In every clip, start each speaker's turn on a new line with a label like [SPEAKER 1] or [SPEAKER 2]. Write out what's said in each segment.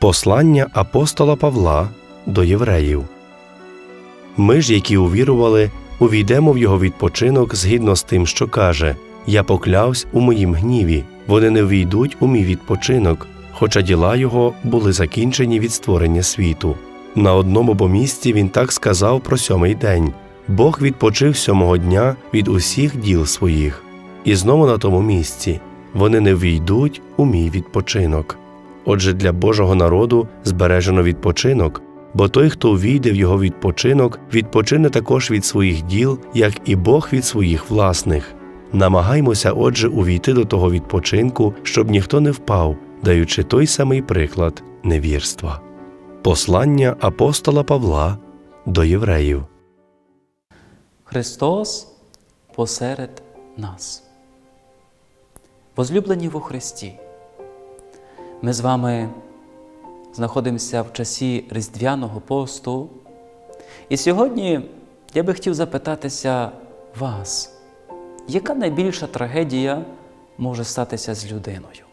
[SPEAKER 1] Послання апостола Павла до євреїв. Ми ж, які увірували, увійдемо в його відпочинок згідно з тим, що каже: Я поклявсь у моїм гніві, вони не війдуть у мій відпочинок, хоча діла його були закінчені від створення світу. На одному бо місці він так сказав про сьомий день Бог відпочив сьомого дня від усіх діл своїх, і знову на тому місці вони не війдуть у мій відпочинок. Отже, для Божого народу збережено відпочинок, бо той, хто увійде в його відпочинок, відпочине також від своїх діл, як і Бог від своїх власних. Намагаймося, отже, увійти до того відпочинку, щоб ніхто не впав, даючи той самий приклад невірства. Послання апостола Павла до євреїв.
[SPEAKER 2] Христос посеред нас. Возлюблені во Христі. Ми з вами знаходимося в часі Різдвяного посту. І сьогодні я би хотів запитатися вас, яка найбільша трагедія може статися з людиною?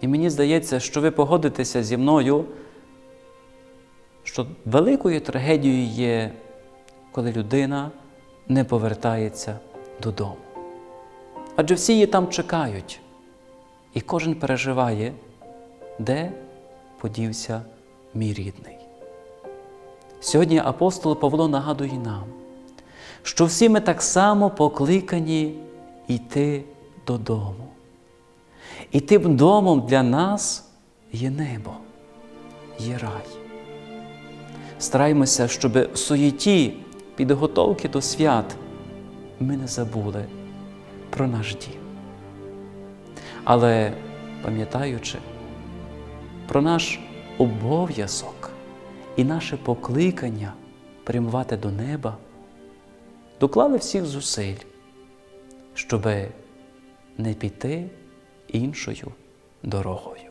[SPEAKER 2] І мені здається, що ви погодитеся зі мною, що великою трагедією є, коли людина не повертається додому. Адже всі її там чекають, і кожен переживає, де подівся мій рідний. Сьогодні апостол Павло нагадує нам, що всі ми так само покликані йти додому. І тим домом для нас є небо, є рай. Стараймося, щоб в суєті підготовки до свят ми не забули про наш дім але пам'ятаючи про наш обов'язок і наше покликання прямувати до неба, доклали всіх зусиль, щоб не піти іншою дорогою.